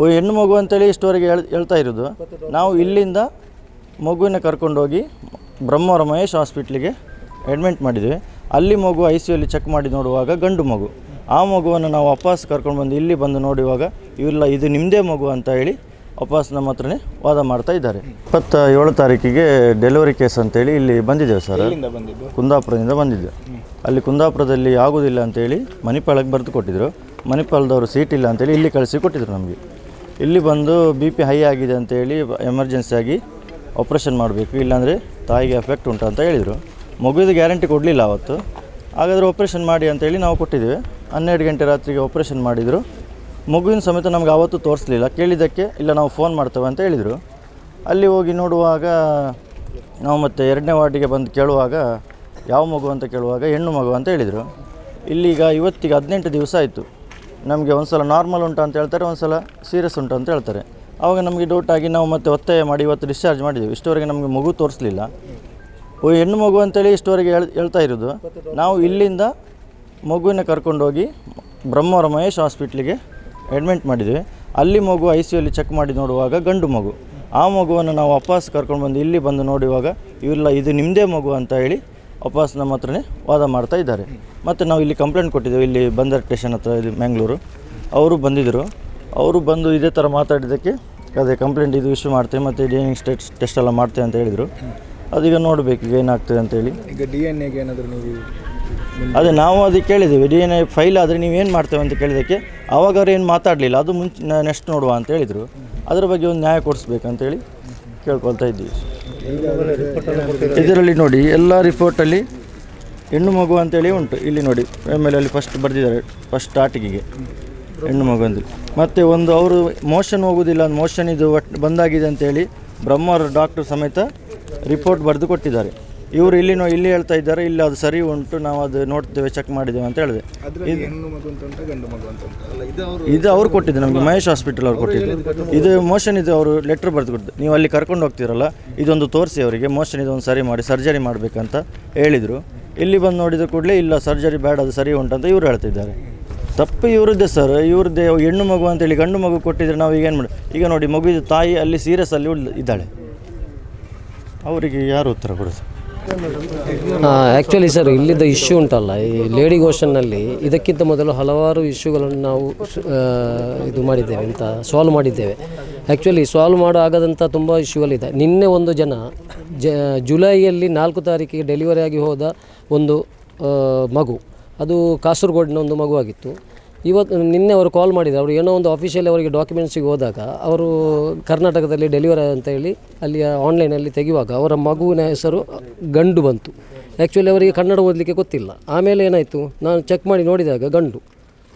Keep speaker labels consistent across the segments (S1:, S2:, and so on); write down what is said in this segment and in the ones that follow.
S1: ಓ ಹೆಣ್ಣು ಮಗು ಅಂತೇಳಿ ಇಷ್ಟವರೆಗೆ ಹೇಳ್ ಹೇಳ್ತಾ ಇರೋದು. ನಾವು ಇಲ್ಲಿಂದ ಮಗುವಿನ ಕರ್ಕೊಂಡೋಗಿ ಬ್ರಹ್ಮವರ ಮಹೇಶ್ ಹಾಸ್ಪಿಟ್ಲಿಗೆ ಅಡ್ಮಿಂಟ್ ಮಾಡಿದ್ವಿ. ಅಲ್ಲಿ ಮಗು ಐ ಸಿ ಚೆಕ್ ಮಾಡಿ ನೋಡುವಾಗ ಗಂಡು ಮಗು. ಆ ಮಗುವನ್ನು ನಾವು ವಾಪಸ್ ಕರ್ಕೊಂಡು ಬಂದು ಇಲ್ಲಿ ಬಂದು ನೋಡುವಾಗ ಇವಿಲ್ಲ ಇದು ನಿಮ್ಮದೇ ಮಗು ಅಂತ ಹೇಳಿ ವಾಪಸ್ ನಮ್ಮ ಹತ್ರನೇ ವಾದ ಮಾಡ್ತಾ ಇದ್ದಾರೆ. ಇಪ್ಪತ್ತ ಏಳು ತಾರೀಕಿಗೆ ಡೆಲಿವರಿ ಕೇಸ್ ಅಂತೇಳಿ ಇಲ್ಲಿ ಬಂದಿದ್ದೇವೆ ಸರ್. ಕುಂದಾಪುರದಿಂದ ಬಂದಿದ್ದೆ. ಅಲ್ಲಿ ಕುಂದಾಪುರದಲ್ಲಿ ಆಗೋದಿಲ್ಲ ಅಂತೇಳಿ ಮಣಿಪಾಲಕ್ಕೆ ಬರೆದು ಕೊಟ್ಟಿದ್ದರು ಮಣಿಪಾಲದವರು ಸೀಟ್ ಇಲ್ಲ ಅಂತೇಳಿ ಇಲ್ಲಿ ಕಳಿಸಿ ಕೊಟ್ಟಿದ್ರು ನಮಗೆ. ಇಲ್ಲಿ ಬಂದು ಬಿ ಪಿ ಹೈ ಆಗಿದೆ ಅಂತೇಳಿ ಎಮರ್ಜೆನ್ಸಿ ಆಗಿ ಆಪ್ರೇಷನ್ ಮಾಡಬೇಕು. ಇಲ್ಲಾಂದರೆ ತಾಯಿಗೆ ಎಫೆಕ್ಟ್ ಉಂಟು ಅಂತ ಹೇಳಿದರು. ಮಗುವಿದು ಗ್ಯಾರಂಟಿ ಕೊಡಲಿಲ್ಲ ಅವತ್ತು. ಹಾಗಾದರೆ ಆಪ್ರೇಷನ್ ಮಾಡಿ ಅಂತೇಳಿ ನಾವು ಕೊಟ್ಟಿದ್ದೇವೆ. ಹನ್ನೆರಡು ಗಂಟೆ ರಾತ್ರಿಗೆ ಆಪ್ರೇಷನ್ ಮಾಡಿದರು. ಮಗುವಿನ ಸಮೇತ ನಮಗೆ ಆವತ್ತು ತೋರಿಸಲಿಲ್ಲ. ಕೇಳಿದ್ದಕ್ಕೆ, ಇಲ್ಲ ನಾವು ಫೋನ್ ಮಾಡ್ತೇವೆ ಅಂತ ಹೇಳಿದರು. ಅಲ್ಲಿ ಹೋಗಿ ನೋಡುವಾಗ ನಾವು ಮತ್ತೆ ಎರಡನೇ ವಾರ್ಡಿಗೆ ಬಂದು ಕೇಳುವಾಗ, ಯಾವ ಮಗು ಅಂತ ಕೇಳುವಾಗ ಹೆಣ್ಣು ಮಗು ಅಂತ ಹೇಳಿದರು. ಇಲ್ಲಿಗ ಇವತ್ತಿಗೆ ಹದಿನೆಂಟು ದಿವಸ ಆಯಿತು. ನಮಗೆ ಒಂದು ಸಲ ನಾರ್ಮಲ್ ಉಂಟು ಅಂತ ಹೇಳ್ತಾರೆ ಒಂದು ಸಲ ಸೀರಿಯಸ್ ಉಂಟು ಅಂತ ಹೇಳ್ತಾರೆ. ಆವಾಗ ನಮಗೆ ಡೌಟ್ ಆಗಿ ನಾವು ಮತ್ತೆ ಒತ್ತಾಯ ಮಾಡಿ ಇವತ್ತು ಡಿಸ್ಚಾರ್ಜ್ ಮಾಡಿದ್ದೀವಿ ಇಷ್ಟವರೆಗೆ ನಮಗೆ ಮಗು ತೋರಿಸಲಿಲ್ಲ. ಹೆಣ್ಣು ಮಗು ಅಂತೇಳಿ ಇಷ್ಟವರೆಗೆ ಹೇಳ್, ಹೇಳ್ತಾ ಇರೋದು. ನಾವು ಇಲ್ಲಿಂದ ಮಗುವಿನ ಕರ್ಕೊಂಡೋಗಿ ಬ್ರಹ್ಮವರ ಮಹೇಶ್ ಹಾಸ್ಪಿಟ್ಲಿಗೆ ಅಡ್ಮಿಂಟ್ ಮಾಡಿದ್ವಿ. ಅಲ್ಲಿ ಮಗು ಐ ಸಿ ಯುಲ್ಲಿ ಚೆಕ್ ಮಾಡಿ ನೋಡುವಾಗ ಗಂಡು ಮಗು. ಆ ಮಗುವನ್ನು ನಾವು ವಾಪಸ್ ಕರ್ಕೊಂಡು ಬಂದು ಇಲ್ಲಿ ಬಂದು ನೋಡುವಾಗ ಇವೆಲ್ಲ ಇದು ನಿಮ್ಮದೇ ಮಗು ಅಂತ ಹೇಳಿ ವಾಪಸ್ ನಮ್ಮ ಹತ್ರನೇ ವಾದ ಮಾಡ್ತಾ ಇದ್ದಾರೆ. ಮತ್ತು ನಾವು ಇಲ್ಲಿ ಕಂಪ್ಲೇಂಟ್ ಕೊಟ್ಟಿದ್ದೇವೆ. ಇಲ್ಲಿ ಬಂದರ್ ಸ್ಟೇಷನ್ ಹತ್ರ ಇದು ಮ್ಯಾಂಗ್ಳೂರು ಅವರು ಬಂದಿದ್ದರು ಅವರು ಬಂದು ಇದೇ ಥರ ಮಾತಾಡಿದ್ದಕ್ಕೆ ಅದೇ ಕಂಪ್ಲೇಂಟ್ ಇದು ಇಶ್ಯೂ ಮಾಡ್ತೇವೆ. ಮತ್ತು ಡಿ ಎನ್ ಟೆಸ್ಟ್ ಟೆಸ್ಟ್ ಎಲ್ಲ ಮಾಡ್ತೇವೆ ಅಂತ ಹೇಳಿದರು. ಅದೀಗ ನೋಡಬೇಕು ಈಗ ಏನಾಗ್ತದೆ ಅಂತೇಳಿ
S2: ಈಗ ಡಿ ಎನ್ ಎಗೆ ಏನಾದರೂ ನೀವು
S1: ಅದೇ ನಾವು ಅದಕ್ಕೆ ಕೇಳಿದ್ದೇವೆ. ಡಿ ಎನ್ ಎ ಫೈಲ್ ಆದರೆ ನೀವೇನು ಮಾಡ್ತೇವೆ ಅಂತ ಕೇಳಿದ್ದಕ್ಕೆ ಆವಾಗ ಅವ್ರು ಏನು ಮಾತಾಡಲಿಲ್ಲ. ಅದು ಮುಂಚೆ ನೆಕ್ಸ್ಟ್ ನೋಡುವ ಅಂತ ಹೇಳಿದರು. ಅದರ ಬಗ್ಗೆ ಒಂದು ನ್ಯಾಯ ಕೊಡಿಸ್ಬೇಕಂತೇಳಿ ಕೇಳ್ಕೊಳ್ತಾ ಇದ್ದೀವಿ. ಇದರಲ್ಲಿ ನೋಡಿ, ಎಲ್ಲ ರಿಪೋರ್ಟಲ್ಲಿ ಹೆಣ್ಣು ಮಗು ಅಂತೇಳಿ ಉಂಟು. ಇಲ್ಲಿ ನೋಡಿ ಆಮೇಲೆ ಅಲ್ಲಿ ಫಸ್ಟ್ ಬರೆದಿದ್ದಾರೆ ಫಸ್ಟ್ ಸ್ಟಾರ್ಟಿಗೆ ಹೆಣ್ಣು ಮಗು ಅಂದರೆ ಮತ್ತು ಒಂದು ಅವರು ಮೋಷನ್ ಹೋಗುವುದಿಲ್ಲ ಮೋಷನ್ ಇದು ಒಟ್ಟು ಬಂದಾಗಿದೆ ಅಂತೇಳಿ ಬ್ರಹ್ಮರ ಡಾಕ್ಟರ್ ಸಮೇತ ರಿಪೋರ್ಟ್ ಬರೆದು ಕೊಟ್ಟಿದ್ದಾರೆ. ಇವರು ಇಲ್ಲಿ ನೋ ಇಲ್ಲಿ ಹೇಳ್ತಾ ಇದ್ದಾರೆ ಇಲ್ಲಿ ಅದು ಸರಿ ಉಂಟು ನಾವು ಅದು ನೋಡ್ತೇವೆ ಚೆಕ್ ಮಾಡಿದ್ದೇವೆ ಅಂತ ಹೇಳಿದೆ.
S2: ಅದರಲ್ಲಿ ಹೆಣ್ಣು ಮಗು ಅಂತ ಉಂಟು ಗಂಡು ಮಗು ಅಂತ ಉಂಟು? ಅಲ್ಲ ಇದು ಅವರು
S1: ಇದು ಅವ್ರು ಕೊಟ್ಟಿದ್ದು ನಮಗೆ ಮಹೇಶ್ ಹಾಸ್ಪಿಟಲ್ ಅವ್ರು ಕೊಟ್ಟಿದ್ದು. ಇದು ಮೋಷನ್ ಇದು ಅವರು ಲೆಟ್ರ್ ಬರೆದು ಕೊಡ್ತಾರೆ ನೀವು ಅಲ್ಲಿ ಕರ್ಕೊಂಡು ಹೋಗ್ತೀರಲ್ಲ ಇದೊಂದು ತೋರಿಸಿ ಅವರಿಗೆ ಮೋಷನ್ ಇದೊಂದು ಸರಿ ಮಾಡಿ ಸರ್ಜರಿ ಮಾಡಬೇಕಂತ ಹೇಳಿದರು. ಇಲ್ಲಿ ಬಂದು ನೋಡಿದ ಕೂಡಲೇ ಇಲ್ಲ ಸರ್ಜರಿ ಬೇಡ ಅದು ಸರಿ ಉಂಟಂತ ಇವರು ಹೇಳ್ತಿದ್ದಾರೆ. ತಪ್ಪು ಇವ್ರದ್ದೇ ಸರ್ ಇವ್ರದ್ದೇ ಹೆಣ್ಣು ಮಗು ಅಂತೇಳಿ ಗಂಡು ಮಗು ಕೊಟ್ಟಿದ್ರೆ ನಾವು ಈಗ ಏನು ಮಾಡಿ ಈಗ ನೋಡಿ ಮಗುವಿದ ತಾಯಿ ಅಲ್ಲಿ ಸೀರಿಯಸ್ ಅಲ್ಲಿ ಇದ್ದಾಳೆ. ಅವರಿಗೆ ಯಾರು ಉತ್ತರ ಕೊಡೋದು?
S3: ಆ್ಯಕ್ಚುಲಿ ಸರ್ ಇಲ್ಲಿದ್ದ ಇಶ್ಯೂ ಉಂಟಲ್ಲ, ಈ ಲೇಡಿ ಗೋಷನ್ನಲ್ಲಿ ಇದಕ್ಕಿಂತ ಮೊದಲು ಹಲವಾರು ಇಶ್ಯೂಗಳನ್ನು ನಾವು ಇದು ಮಾಡಿದ್ದೇವೆ ಅಂತ ಸಾಲ್ವ್ ಮಾಡಿದ್ದೇವೆ. ಆ್ಯಕ್ಚುಲಿ ಸಾಲ್ವ್ ಮಾಡೋ ಆಗದಂಥ ತುಂಬ ಇಶ್ಯೂಗಳಿದೆ ನಿನ್ನೆ ಒಂದು ಜನ, ಜ, ಜುಲೈಯಲ್ಲಿ ನಾಲ್ಕು ತಾರೀಕಿಗೆ ಡೆಲಿವರಿ ಆಗಿ ಹೋದ ಒಂದು ಮಗು, ಅದು ಕಾಸರಗೋಡಿನ ಒಂದು ಮಗುವಾಗಿತ್ತು. ಇವತ್ತು ನಿನ್ನೆ ಅವರು ಕಾಲ್ ಮಾಡಿದ್ರು. ಅವರು ಏನೋ ಒಂದು ಆಫೀಷಿಯಲ್ ಅವರಿಗೆ ಡಾಕ್ಯುಮೆಂಟ್ಸಿಗೆ ಹೋದಾಗ ಅವರು ಕರ್ನಾಟಕದಲ್ಲಿ ಡೆಲಿವರ್ ಅಂತ ಹೇಳಿ ಅಲ್ಲಿ ಆನ್ಲೈನಲ್ಲಿ ತೆಗೆಯುವಾಗ ಅವರ ಮಗುವಿನ ಹೆಸರು ಗಂಡು ಬಂತು. ಆ್ಯಕ್ಚುಲಿ ಅವರಿಗೆ ಕನ್ನಡ ಓದಲಿಕ್ಕೆ ಗೊತ್ತಿಲ್ಲ. ಆಮೇಲೆ ಏನಾಯಿತು? ನಾನು ಚೆಕ್ ಮಾಡಿ ನೋಡಿದಾಗ ಗಂಡು.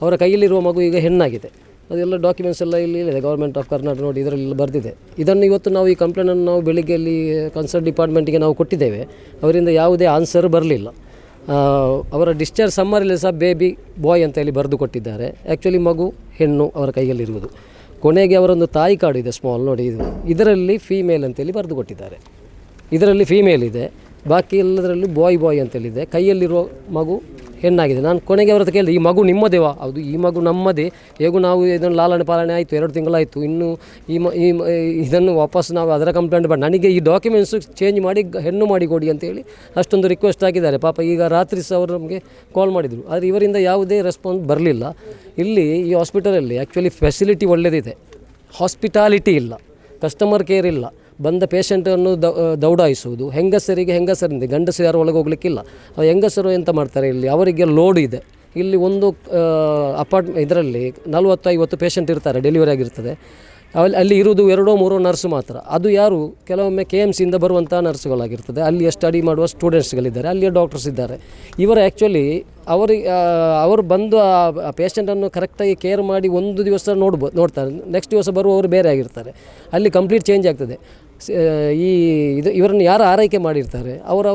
S3: ಅವರ ಕೈಯಲ್ಲಿರುವ ಮಗು ಈಗ ಹೆಣ್ಣಾಗಿದೆ. ಅದೆಲ್ಲ ಡಾಕ್ಯುಮೆಂಟ್ಸ್ ಎಲ್ಲ ಇಲ್ಲಿ ಇದೆ. ಗೌರ್ಮೆಂಟ್ ಆಫ್ ಕರ್ನಾಟಕ ನೋಡಿ ಇದರಲ್ಲಿ ಬರೆದಿದೆ. ಇದನ್ನು ಇವತ್ತು ನಾವು ಈ ಕಂಪ್ಲೇಂಟನ್ನು ನಾವು ಬೆಳಿಗ್ಗೆ ಕನ್ಸರ್ಟ್ ಕನ್ಸರ್ನ್ ಡಿಪಾರ್ಟ್ಮೆಂಟಿಗೆ ನಾವು ಕೊಟ್ಟಿದ್ದೇವೆ. ಅವರಿಂದ ಯಾವುದೇ ಆನ್ಸರ್ ಬರಲಿಲ್ಲ. ಅವರ ಡಿಸ್ಚಾರ್ಜ್ ಸಮ್ಮರಲ್ಲಿ ಸಹ ಬೇಬಿ ಬಾಯ್ ಅಂತ ಹೇಳಿ ಬರೆದು ಕೊಟ್ಟಿದ್ದಾರೆ. ಆ್ಯಕ್ಚುಲಿ ಮಗು, ಹೆಣ್ಣು ಅವರ ಕೈಯಲ್ಲಿರುವುದು. ಕೊನೆಗೆ ಅವರೊಂದು ತಾಯಿ ಕಾರ್ಡ್ ಇದೆ ಸ್ಮಾಲ್ ನೋಡಿ. ಇದು ಇದರಲ್ಲಿ ಫೀಮೇಲ್ ಅಂತೇಳಿ ಬರೆದು ಕೊಟ್ಟಿದ್ದಾರೆ. ಇದರಲ್ಲಿ ಫೀಮೇಲ್ ಇದೆ. ಬಾಕಿ ಎಲ್ಲದರಲ್ಲಿ ಬಾಯ್ ಬಾಯ್ ಅಂತೇಳಿದೆ. ಕೈಯಲ್ಲಿರೋ ಮಗು ಹೆಣ್ಣಾಗಿದೆ. ನಾನು ಕೊನೆಗೆ ಅವ್ರ ಹತ್ರ ಕೇಳಿದೆ, ಈ ಮಗು ನಿಮ್ಮದೇವಾ ಹೌದು, ಈ ಮಗು ನಮ್ಮದೇ. ಹೇಗೂ ನಾವು ಇದನ್ನು ಲಾಲನೆ ಪಾಲನೆ ಆಯಿತು, ಎರಡು ತಿಂಗಳಾಯಿತು. ಇನ್ನು ಈ ಮ, ಈ ಇದನ್ನು ವಾಪಸ್ ನಾವು ಅದರ ಕಂಪ್ಲೇಂಟ್ ಮಾಡಿ ನನಗೆ ಈ ಡಾಕ್ಯುಮೆಂಟ್ಸು ಚೇಂಜ್ ಮಾಡಿ, ಹೆಣ್ಣು ಮಾಡಿ ಕೊಡಿ ಅಂತೇಳಿ ಅಷ್ಟೊಂದು ರಿಕ್ವೆಸ್ಟ್ ಆಗಿದ್ದಾರೆ ಪಾಪ ಈಗ ರಾತ್ರಿ ಸಹ ಅವರು ನಮಗೆ ಕಾಲ್ ಮಾಡಿದರು. ಆದರೆ ಇವರಿಂದ ಯಾವುದೇ ರೆಸ್ಪಾನ್ಸ್ ಬರಲಿಲ್ಲ. ಇಲ್ಲಿ ಈ ಹಾಸ್ಪಿಟಲಲ್ಲಿ ಆ್ಯಕ್ಚುಲಿ ಫೆಸಿಲಿಟಿ ಒಳ್ಳೆಯದಿದೆ ಹಾಸ್ಪಿಟಾಲಿಟಿ ಇಲ್ಲ. ಕಸ್ಟಮರ್ ಕೇರ್ ಇಲ್ಲ. ಬಂದ ಪೇಷಂಟನ್ನು ದೌಡಾಯಿಸುವುದು. ಹೆಂಗಸರಿಗೆ ಹೆಂಗಸರಿಂದ, ಗಂಡಸರು ಯಾರು ಒಳಗೆ ಹೋಗ್ಲಿಕ್ಕಿಲ್ಲ. ಹೆಂಗಸರು ಎಂತ ಮಾಡ್ತಾರೆ ಇಲ್ಲಿ? ಅವರಿಗೆ ಲೋಡ್ ಇದೆ. ಇಲ್ಲಿ ಒಂದು ಅಪಾರ್ಟ್ಮೆಂಟ್ ಇದರಲ್ಲಿ ನಲವತ್ತು ಐವತ್ತು ಪೇಷಂಟ್ ಇರ್ತಾರೆ ಡೆಲಿವರಿ ಆಗಿರ್ತದೆ. ಅಲ್ಲಿ ಅಲ್ಲಿ ಇರುವುದು ಎರಡೋ, ಮೂರೋ ನರ್ಸ್ ಮಾತ್ರ. ಅದು ಯಾರು? ಕೆಲವೊಮ್ಮೆ ಕೆ ಎಂ ಸಿಯಿಂದ ಬರುವಂಥ ನರ್ಸ್ಗಳಾಗಿರ್ತದೆ ಅಲ್ಲಿಯ ಸ್ಟಡಿ ಮಾಡುವ ಸ್ಟೂಡೆಂಟ್ಸ್ಗಳಿದ್ದಾರೆ ಅಲ್ಲಿಯ ಡಾಕ್ಟರ್ಸ್ ಇದ್ದಾರೆ. ಇವರು ಆ್ಯಕ್ಚುಲಿ ಅವರಿಗೆ ಅವರು ಬಂದು ಆ ಪೇಷಂಟನ್ನು ಕರೆಕ್ಟಾಗಿ ಕೇರ್ ಮಾಡಿ ಒಂದು ದಿವಸ ನೋಡ್ಬೋದು ನೋಡ್ತಾರೆ. ನೆಕ್ಸ್ಟ್ ದಿವಸ ಬರುವವರು ಬೇರೆ ಆಗಿರ್ತಾರೆ. ಅಲ್ಲಿ ಕಂಪ್ಲೀಟ್ ಚೇಂಜ್ ಆಗ್ತದೆ. ಈ ಇದು ಇವರನ್ನು ಯಾರು ಆರೈಕೆ ಮಾಡಿರ್ತಾರೆ, ಅವರ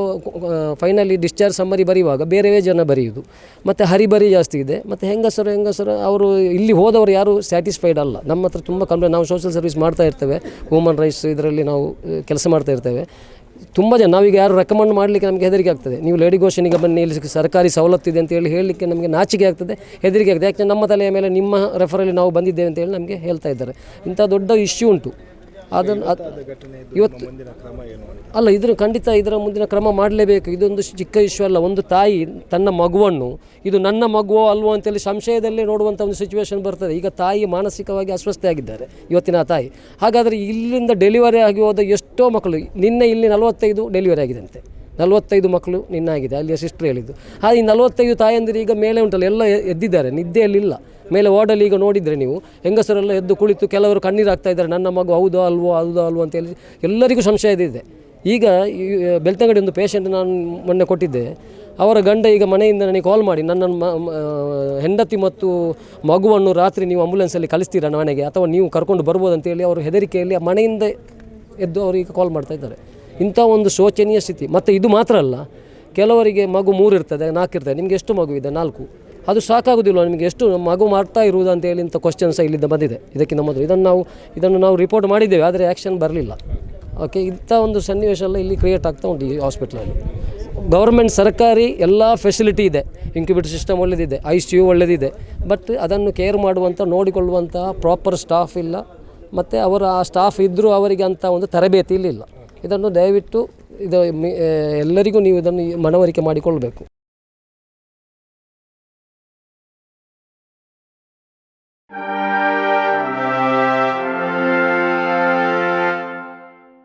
S3: ಫೈನಲಿ ಡಿಸ್ಚಾರ್ಜ್ ಸಮ್ಮರಿ ಬರೆಯುವಾಗ ಬೇರೆವೇ ಜನ ಬರೆಯುವುದು ಮತ್ತು ಹರಿಬರಿ ಜಾಸ್ತಿ ಇದೆ, ಮತ್ತು ಹೆಂಗಸರು ಹೆಂಗಸರು, ಅವರು ಇಲ್ಲಿ ಹೋದವರು ಯಾರು ಸ್ಯಾಟಿಸ್ಫೈಡ್ ಅಲ್ಲ. ನಮ್ಮ ಹತ್ರ ತುಂಬ ಕಂಪ್ಲೇಂಟ್ ನಾವು ಸೋಷಿಯಲ್ ಸರ್ವಿಸ್ ಮಾಡ್ತಾ ಇರ್ತೇವೆ ಹ್ಯೂಮನ್ ರೈಟ್ಸ್ ಇದರಲ್ಲಿ ನಾವು ಕೆಲಸ ಮಾಡ್ತಾ ಇರ್ತೇವೆ. ತುಂಬ ಜನ, ನಾವೀಗ ಯಾರು ರೆಕಮೆಂಡ್ ಮಾಡಲಿಕ್ಕೆ ನಮಗೆ ಹೆದರಿಕೆ ಆಗ್ತದೆ. ನೀವು ಲೇಡಿ ಘೋಷಣೆಗೆ ಬನ್ನಿ, ಇಲ್ಲಿ ಸರ್ಕಾರಿ ಸವಲತ್ತು ಇದೆ ಅಂತೇಳಿ ಹೇಳಲಿಕ್ಕೆ ನಮಗೆ ನಾಚಿಕೆ ಆಗ್ತದೆ, ಹೆದರಿಕೆ ಆಗ್ತದೆ. ಯಾಕೆ ನಮ್ಮ ತಲೆಯ ಮೇಲೆ ನಿಮ್ಮ ರೆಫರಲ್ಲಿ ನಾವು ಬಂದಿದ್ದೇವೆ ಅಂತೇಳಿ ನಮಗೆ ಹೇಳ್ತಾ ಇದ್ದಾರೆ. ಇಂಥ ದೊಡ್ಡ ಇಶ್ಯೂ ಉಂಟು. ಅದನ್ನು ಇವತ್ತು ಅಲ್ಲ ಇದ್ರ ಖಂಡಿತ ಇದರ ಮುಂದಿನ ಕ್ರಮ ಮಾಡಲೇಬೇಕು. ಇದೊಂದು ಚಿಕ್ಕ ಇಶ್ಯೂ ಅಲ್ಲ. ಒಂದು ತಾಯಿ ತನ್ನ ಮಗುವನ್ನು ಇದು ನನ್ನ ಮಗುವೋ ಅಲ್ವೋ ಅಂತೇಳಿ ಸಂಶಯದಲ್ಲೇ ನೋಡುವಂಥ ಒಂದು ಸಿಚುವೇಶನ್ ಬರ್ತದೆ. ಈಗ ತಾಯಿ ಮಾನಸಿಕವಾಗಿ ಅಸ್ವಸ್ಥೆಯಾಗಿದ್ದಾರೆ ಇವತ್ತಿನ ತಾಯಿ. ಹಾಗಾದರೆ ಇಲ್ಲಿಂದ ಡೆಲಿವರಿ ಆಗಿ ಹೋದ ಎಷ್ಟೋ ಮಕ್ಕಳು ನಿನ್ನೆ ಇಲ್ಲಿ ನಲವತ್ತೈದು ಡೆಲಿವರಿ ಆಗಿದಂತೆ. ನಲವತ್ತೈದು ಮಕ್ಕಳು ನಿನ್ನಾಗಿದೆ, ಅಲ್ಲಿಯ ಸಿಸ್ಟರ್ ಹೇಳಿದ್ದು. ಹಾಗೆ ಈ ನಲವತ್ತೈದು ತಾಯಂದಿರು ಈಗ ಮೇಲೆ ಉಂಟಲ್ಲ, ಎಲ್ಲ ಎದ್ದಿದ್ದಾರೆ, ನಿದ್ದೆಯಲ್ಲಿಲ್ಲ. ಮೇಲೆ ವಾರ್ಡಲ್ಲಿ ಈಗ ನೋಡಿದರೆ ನೀವು, ಹೆಂಗಸರೆಲ್ಲ ಎದ್ದು ಕುಳಿತು ಕೆಲವರು ಕಣ್ಣೀರು ಹಾಕ್ತಾ ಇದ್ದಾರೆ, ನನ್ನ ಮಗು ಹೌದೋ ಅಲ್ವೋ ಹೌದೋ ಅಲ್ವೋ ಅಂತೇಳಿ ಎಲ್ಲರಿಗೂ ಸಂಶಯ ಇದೆ ಈಗ ಬೆಳ್ತಂಗಡಿ ಒಂದು ಪೇಷಂಟ್ ನಾನು ಮೊನ್ನೆ ಕೊಟ್ಟಿದ್ದೆ. ಅವರ ಗಂಡ ಈಗ ಮನೆಯಿಂದ ನನಗೆ ಕಾಲ್ ಮಾಡಿ, ನನ್ನ ಹೆಂಡತಿ ಮತ್ತು ಮಗುವನ್ನು ರಾತ್ರಿ ನೀವು ಆಂಬುಲೆನ್ಸಲ್ಲಿ ಕಳಿಸ್ತೀರಾ ನನಗೆ, ಅಥವಾ ನೀವು ಕರ್ಕೊಂಡು ಬರ್ಬೋದು ಅಂತೇಳಿ ಅವರು ಹೆದರಿಕೆಯಲ್ಲಿ ಮನೆಯಿಂದ ಎದ್ದು ಅವರು ಈಗ ಕಾಲ್ ಮಾಡ್ತಾ ಇದ್ದಾರೆ. ಇಂಥ ಒಂದು ಶೋಚನೀಯ ಸ್ಥಿತಿ. ಮತ್ತು ಇದು ಮಾತ್ರ ಅಲ್ಲ, ಕೆಲವರಿಗೆ ಮಗು ಮೂರು ಇರ್ತದೆ, ನಾಲ್ಕು ಇರ್ತದೆ, ನಿಮಗೆ ಎಷ್ಟು ಮಗು ಇದೆ? ನಾಲ್ಕು. ಅದು ಸಾಕಾಗೋದಿಲ್ಲ ನಿಮಗೆ? ಎಷ್ಟು ಮಗು ಮಾಡ್ತಾ ಇರುವುದು ಅಂತ ಹೇಳಿ ಇಂಥ ಕ್ವಶನ್ಸ್ ಇಲ್ಲಿಂದ ಬಂದಿದೆ. ಇದಕ್ಕಿಂತ ಮೊದಲು. ಇದನ್ನು ನಾವು ಇದನ್ನು ನಾವು ರಿಪೋರ್ಟ್ ಮಾಡಿದ್ದೇವೆ, ಆದರೆ ಆ್ಯಕ್ಷನ್ ಬರಲಿಲ್ಲ. ಓಕೆ ಇಂಥ ಒಂದು ಸನ್ನಿವೇಶ ಎಲ್ಲ ಇಲ್ಲಿ ಕ್ರಿಯೇಟ್ ಆಗ್ತಾ ಉಂಟು ಈ ಹಾಸ್ಪಿಟ್ಲಲ್ಲಿ ಗೌರ್ಮೆಂಟ್ ಸರ್ಕಾರಿ ಎಲ್ಲ ಫೆಸಿಲಿಟಿ ಇದೆ. ಇಂಕ್ಯುಬೇಟರ್ ಸಿಸ್ಟಮ್ ಒಳ್ಳೆದಿದೆ ಐ ಸಿ ಯು ಒಳ್ಳೆದಿದೆ. ಬಟ್ ಅದನ್ನು ಕೇರ್ ಮಾಡುವಂಥ, ನೋಡಿಕೊಳ್ಳುವಂಥ ಪ್ರಾಪರ್ ಸ್ಟಾಫ್ ಇಲ್ಲ. ಮತ್ತು ಅವರ ಆ ಸ್ಟಾಫ್ ಇದ್ದರೂ ಅವರಿಗೆ ಅಂಥ ಒಂದು ತರಬೇತಿ ಇಲ್ಲಿಲ್ಲ ಇದನ್ನು ದಯವಿಟ್ಟು ಇದು ಎಲ್ಲರಿಗೂ ನೀವು ಇದನ್ನು ಮನವರಿಕೆ ಮಾಡಿಕೊಳ್ಬೇಕು